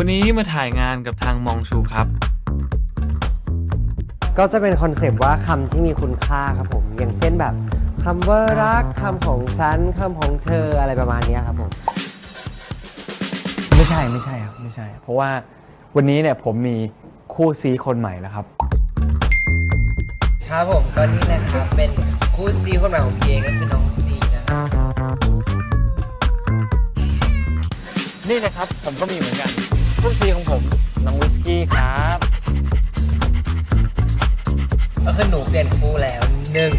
มาถ่ายงานกับทางมองชูครับ ก็จะเป็นคอนเซปต์ว่าคำที่มีคุณค่าครับผม อย่างเช่นแบบคำว่ารักคำของฉันคำของเธออะไรประมาณเนี้ยครับผม ไม่ใช่ไม่ใช่ครับไม่ใช่ เพราะว่าวันนี้เนี่ยผมมีคู่ซีคนใหม่แล้วครับ ครับผมก็นี่นะครับ เป็นคู่ซีคนใหม่ของพี่เองก็คือน้องซีนะครับ นี่นะครับผมก็มีเหมือนกัน คู่ซีของผมน้องวิสกี้ครับก็คือหนูเปลี่ยนคู่แล้วหนึ่ง